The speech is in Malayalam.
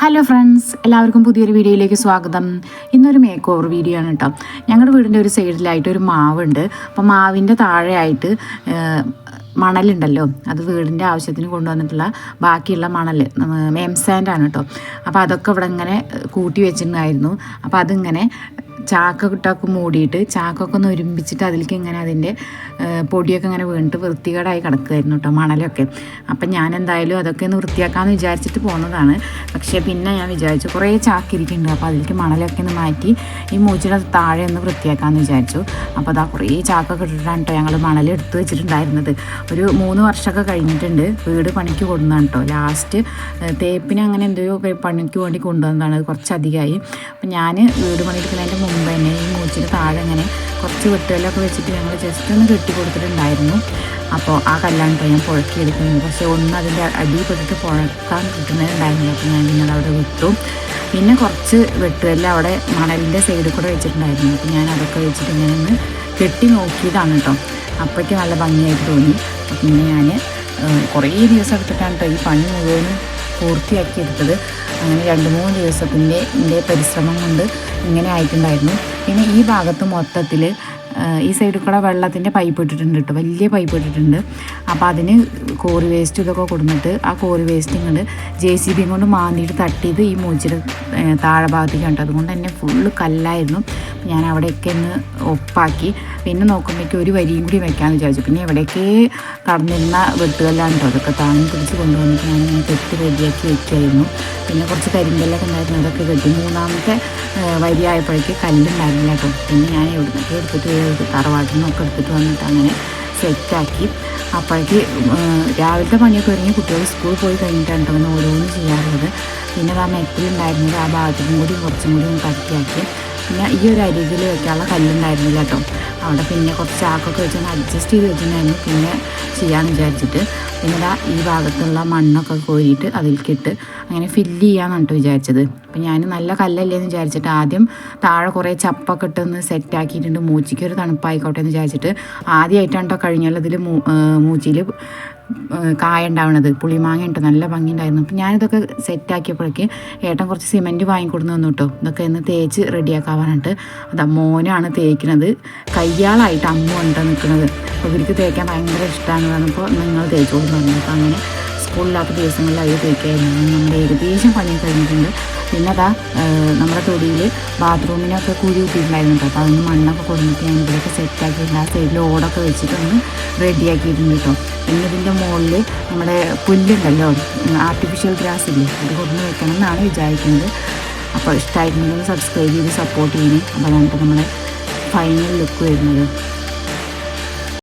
ഹലോ ഫ്രണ്ട്സ് എല്ലാവർക്കും പുതിയൊരു വീഡിയോയിലേക്ക് സ്വാഗതം. ഇന്നൊരു മേക്ക് ഓവർ വീഡിയോ ആണ് കേട്ടോ ഞങ്ങളുടെ വീടിന്റെ ഒരു സൈഡിലായിട്ട് ഒരു മാവുണ്ട്. അപ്പോൾ മാവിന്റെ താഴെയായിട്ട് മണലുണ്ടല്ലോ. അത് വീടിന്റെ ആവശ്യത്തിന് കൊണ്ടുവന്നിട്ടുള്ള ബാക്കിയുള്ള മണൽ മേം സാൻഡാണ് കേട്ടോ അപ്പോൾ അതൊക്കെ ഇവിടെ ഇങ്ങനെ കൂട്ടി വെച്ചിട്ടുണ്ടായിരുന്നു. അപ്പോൾ അതിങ്ങനെ ചാക്ക കിട്ടൊക്കെ മൂടിയിട്ട് ചാക്കൊക്കെ ഒന്ന് ഒരുമിച്ചിട്ട് അതിലേക്ക് ഇങ്ങനെ അതിന്റെ പൊടിയൊക്കെ ഇങ്ങനെ വീണിട്ട് വൃത്തികേടായി കിടക്കുമായിരുന്നു കേട്ടോ മണലൊക്കെ. അപ്പം ഞാൻ എന്തായാലും അതൊക്കെ ഒന്ന് വൃത്തിയാക്കാമെന്ന് വിചാരിച്ചിട്ട് പോകുന്നതാണ് പക്ഷേ പിന്നെ ഞാൻ വിചാരിച്ചു കുറേ ചാക്കിരിക്കുന്നുണ്ട്. അപ്പോൾ അതിലേക്ക് മണലൊക്കെ ഒന്ന് മാറ്റി ഈ മൂച്ചിയുടെ താഴെ ഒന്ന് വൃത്തിയാക്കാമെന്ന് വിചാരിച്ചു. അപ്പോൾ അതാ കുറേ ചാക്കൊക്കെ ഇട്ടിട്ടാണ് കേട്ടോ ഞങ്ങൾ മണൽ എടുത്ത് വെച്ചിട്ടുണ്ടായിരുന്നത്. ഒരു മൂന്ന് വർഷമൊക്കെ കഴിഞ്ഞിട്ടുണ്ട് വീട് പണിക്ക് കൊണ്ടുവന്നാണ് കേട്ടോ. ലാസ്റ്റ് തേപ്പിന് അങ്ങനെ എന്തോ പണിക്ക് വേണ്ടി കൊണ്ടുവന്നതാണ്. കുറച്ചധികമായി. അപ്പം ഞാൻ വീട് പണിയെടുക്കുന്നതിന്റെ മുമ്പ് തന്നെ ഈ മൂച്ചിന്റെ താഴെ അങ്ങനെ കുറച്ച് വെട്ടുകല്ലൊക്കെ വെച്ചിട്ട് ഞങ്ങൾ ജസ്റ്റ് ഒന്ന് കെട്ടി കൊടുത്തിട്ടുണ്ടായിരുന്നു. അപ്പോൾ ആ കല്ലാണ് ഞാൻ പുഴക്കിയെടുക്കുന്നത് പക്ഷേ ഒന്ന് അതിന്റെ അടിയിൽപ്പെട്ടിട്ട് പുഴക്കാൻ കിട്ടുന്നതുണ്ടായിരുന്നു അപ്പോൾ ഞാൻ പിന്നെ അവിടെ വിട്ടു. പിന്നെ കുറച്ച് വെട്ടുകല്ല് അവിടെ മണലിന്റെ സൈഡിൽ കൂടെ വെച്ചിട്ടുണ്ടായിരുന്നു. അപ്പോൾ ഞാൻ അതൊക്കെ വെച്ചിട്ട് ഇങ്ങനെ ഒന്ന് കെട്ടി നോക്കിയതാണ് കേട്ടോ. അപ്പോഴേക്ക് നല്ല ഭംഗിയായിട്ട് തോന്നി. അപ്പോൾ പിന്നെ ഞാൻ കുറേ ദിവസം എടുത്തിട്ടാണ് കേട്ടോ ഈ പണി മുഴുവനും പൂർത്തിയാക്കി എടുത്തത് അങ്ങനെ രണ്ട് മൂന്ന് ദിവസത്തിന്റെ എന്റെ പരിശ്രമം കൊണ്ട് ഇങ്ങനെ ആയിട്ടുണ്ടായിരുന്നു. പിന്നെ ഈ ഭാഗത്ത് മൊത്തത്തിൽ ഈ സൈഡിൽ കൂടെ വെള്ളത്തിന്റെ പൈപ്പ് ഇട്ടിട്ടുണ്ട് കേട്ടോ വലിയ പൈപ്പ് ഇട്ടിട്ടുണ്ട്. അപ്പോൾ അതിന് കോറി വേസ്റ്റ് ഇതൊക്കെ കൊടുത്തിട്ട് ആ കോറി വേസ്റ്റ് ഇങ്ങോട്ട് ജെ സി ബിയും കൊണ്ട് മാന്തിയിട്ട് തട്ടിയത് ഈ ഏഹ്, താഴെ ഭാഗത്തേക്ക് കണ്ടു അതുകൊണ്ട് തന്നെ ഫുള്ള് കല്ലായിരുന്നു. ഞാൻ അവിടെയൊക്കെ ഒന്ന് ഒപ്പാക്കി. പിന്നെ നോക്കുമ്പോഴേക്കും ഒരു വരിയും കൂടി വെക്കാമെന്ന് വിചാരിച്ചു. പിന്നെ എവിടെയൊക്കെ കടന്നിരുന്ന വെട്ടുകല്ലാണ് കേട്ടോ അതൊക്കെ താങ്ങി പിടിച്ച് കൊണ്ടുവന്നിട്ട് ഞാൻ ഇങ്ങനെ കെട്ടി റെഡിയാക്കി വെക്കുമായിരുന്നു പിന്നെ കുറച്ച് കരിങ്കല്ലൊക്കെ ഉണ്ടായിരുന്നു. അതൊക്കെ കെട്ടി മൂന്നാമത്തെ വരിയായപ്പോഴേക്ക് കല്ലുണ്ടായിരുന്നില്ല കേട്ടോ പിന്നെ ഞാൻ എവിടുന്നൊക്കെ എടുത്തിട്ട് എടുത്ത് തറവാട്ടിൽ നിന്നൊക്കെ എടുത്തിട്ട് വന്നിട്ട് അങ്ങനെ സെറ്റാക്കി. അപ്പോഴേക്ക് രാവിലത്തെ പണിയൊക്കെ ഒരുങ്ങി കുട്ടികൾ സ്കൂളിൽ പോയി കഴിഞ്ഞിട്ടാണ് കേട്ടോ ഓരോന്ന് ചെയ്യാറുള്ളത്. പിന്നെ ആ മെറ്റിലുണ്ടായിരുന്നത് ആ ഭാഗത്തും കൂടി കുറച്ചും കൂടി ഒന്ന് കട്ടിയാക്കി. പിന്നെ ഈ ഒരു അരികിൽ വെക്കാനുള്ള കല്ലുണ്ടായിരുന്നില്ല കേട്ടോ. അവിടെ പിന്നെ കുറച്ച് ചാക്കൊക്കെ വെച്ചൊന്ന് അഡ്ജസ്റ്റ് ചെയ്ത് വെച്ചിട്ടുണ്ടായിരുന്നു. പിന്നെ ചെയ്യാമെന്ന് വിചാരിച്ചിട്ട്. പിന്നെ ഈ ഭാഗത്തുള്ള മണ്ണൊക്കെ കോരിയിട്ട് അതിൽക്കിട്ട് അങ്ങനെ ഫില്ല് ചെയ്യാമെന്നാണ് കേട്ടോ വിചാരിച്ചത്. അപ്പം ഞാൻ നല്ല കല്ലല്ലേ എന്ന് വിചാരിച്ചിട്ട് ആദ്യം താഴെ കുറേ ചപ്പൊക്കെ ഇട്ടൊന്ന് സെറ്റാക്കിയിട്ടുണ്ട് മൂച്ചിക്ക് ഒരു തണുപ്പായിക്കോട്ടെ എന്ന് വിചാരിച്ചിട്ട് ആദ്യമായിട്ടാണ് കേട്ടോ കഴിഞ്ഞുള്ളതിൽ മൂച്ചിയിൽ കായ ഉണ്ടാവണത്. പുളിമാങ്ങ ഉണ്ട്? നല്ല ഭംഗി ഉണ്ടായിരുന്നു. അപ്പം ഞാനിതൊക്കെ സെറ്റാക്കിയപ്പോഴേക്ക് ഏട്ടൻ കുറച്ച് സിമെന്റ് വാങ്ങിക്കൊടുന്ന് തന്നു കേട്ടോ ഇതൊക്കെ ഒന്ന് തേച്ച് റെഡിയാക്കാവാനായിട്ട് അത് മോനാണ് തേക്കുന്നത് കയ്യാളായിട്ട് അമ്മ ഉണ്ട് നിൽക്കുന്നത് അപ്പോൾ ഇവർക്ക് തേക്കാൻ ഭയങ്കര ഇഷ്ടമാണ് പറഞ്ഞപ്പോൾ നിങ്ങൾ തേച്ചോളൂ പറഞ്ഞു. അപ്പോൾ അങ്ങനെ സ്കൂളില്ലാത്ത ദിവസങ്ങളിൽ അത് തേക്കായിരുന്നു നമ്മുടെ ഏകദേശം പണി കഴിഞ്ഞിട്ടുണ്ട്. പിന്നെ അതാ നമ്മുടെ തൊടിയിൽ ബാത്റൂമിനൊക്കെ കുഴി കൂട്ടിയിട്ടുണ്ടായിരുന്നു കേട്ടോ. അപ്പോൾ അതിന് മണ്ണൊക്കെ കൊടുത്തിട്ട് ഞാൻ ഇവിടെയൊക്കെ സെറ്റാക്കിയിട്ടുണ്ട് ആ സൈഡിൽ ഓടൊക്കെ വെച്ചിട്ടൊന്ന് റെഡിയാക്കിയിട്ടുണ്ട് കേട്ടോ. പിന്നെ ഇതിന്റെ മുകളിൽ നമ്മുടെ പുല്ലുണ്ടല്ലോ ആർട്ടിഫിഷ്യൽ ഗ്രാസ് ഇല്ലേ അത് കൊണ്ടു വെക്കണം എന്നാണ് വിചാരിക്കുന്നത് അപ്പോൾ ഇഷ്ടമായിട്ടുണ്ടെങ്കിൽ സബ്സ്ക്രൈബ് ചെയ്ത് സപ്പോർട്ട് ചെയ്യണേ. അപ്പോൾ അതാണ് നമ്മുടെ ഫൈനൽ ലുക്ക് വരുന്നത്.